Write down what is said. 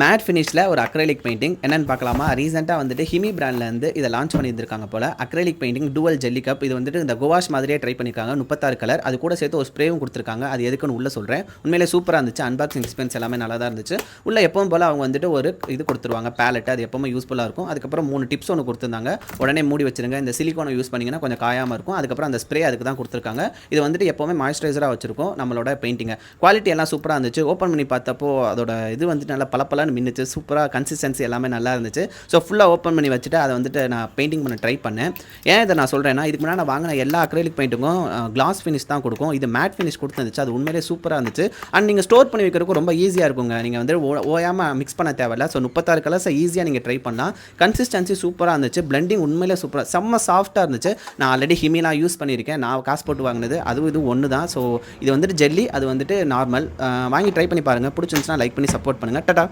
Mat ஃபினிஷில் ஒரு acrylic painting என்னென்னு பார்க்கலாமா? ரீசெண்டாக வந்துட்டு ஹிமி பிராண்ட்லேருந்து இதை லான்ச் பண்ணியிருந்திருக்காங்க போல். Acrylic painting dual jelly cup இது வந்துட்டு இந்த கோவாஷ் மாதிரியே ட்ரை பண்ணியிருக்காங்க. முப்பத்தாறு கலர் அது கூட சேர்த்து ஒரு ஸ்ப்ரேவும் கொடுத்துருக்காங்க. அது எதுக்குன்னு உள்ள சொல்கிறேன் உண்மையிலே சூப்பராக இருந்துச்சு. அன்பாக்சிங் எக்ஸ்பென்ஸ் எல்லாமே நல்லா தான் இருந்துச்சு. உள்ள எப்பவும் போல் அவங்க வந்துட்டு ஒரு இது கொடுத்துருவாங்க. பேலட் அது எப்பவுமே யூஸ்ஃபுல்லாக இருக்கும். அதுக்கப்புறம் மூணு டிப்ஸ் ஒன்று கொடுத்துருந்தாங்க. உடனே மூடி வச்சிருங்க. இந்த சிலிக்கானை யூஸ் பண்ணிங்கன்னா கொஞ்சம் காயாமல் இருக்கும். அதுக்கப்புறம் அந்த ஸ்ப்ரே அதுக்கு தான் கொடுத்துருக்காங்க. இது வந்துட்டு எப்போவுமே மாய்ஸ்சரைசராக வச்சுருக்கும் நம்மளோட பெயிண்டிங்கை குவாலிட்டி எல்லாம் சூப்பராக இருந்துச்சு. ஓப்பன் பண்ணி பார்த்தப்போ அதோட இது வந்துட்டு நல்லா பளபளன்னு மின்னுச்சு. சூப்பராக கன்சிஸ்டன்சி எல்லாமே நல்லா இருந்துச்சு. ஸோ ஃபுல்லாக ஓப்பன் பண்ணி வச்சுட்டு அதை வந்துட்டு நான் பெயிண்டிங் பண்ண ட்ரை பண்ணேன். ஏன் இதை நான் சொல்கிறேன்னா இதுக்கு முன்னாடி நான் வாங்கின எல்லா அக்ரேலிக் பெயிண்ட்டுக்கும் கிளாஸ் ஃபினிஷ் தான் கொடுக்கும். இது மேட் ஃபினிஷ் கொடுத்துருந்துச்சு. அது உண்மையிலே சூப்பராக இருந்துச்சு. அண்ட் நீங்கள் ஸ்டோர் பண்ணி வைக்கிறதுக்கும் ரொம்ப ஈஸியாக இருக்குங்க. நீங்கள் வந்து ஓ- ஓயாமல் மிக்ஸ் பண்ண தேவையில்ல. ஸோ முப்பத்தாறு கலர்ஸை ஈஸியாக நீங்கள் ட்ரை பண்ணலாம் கன்சிஸ்டன்சி சூப்பராக இருந்துச்சு. பிளெண்டிங் உண்மையிலே சூப்பராக செம்ம சாஃப்ட்டாக இருந்துச்சு. நான் ஆல்ரெடி ஹிமிலாக யூஸ் பண்ணியிருக்கேன். நான் காசு போட்டு வாங்கினது. அதுவும் இது ஒன்று தான். ஸோ இது வந்துட்டு ஜெல்லி அது வந்துட்டு நார்மல் வாங்கி ட்ரை பண்ணி பாருங்கள் பிடிச்சிருந்துச்சுன்னா லைக் பண்ணி சப்போர்ட் பண்ணுங்கள் டட்டா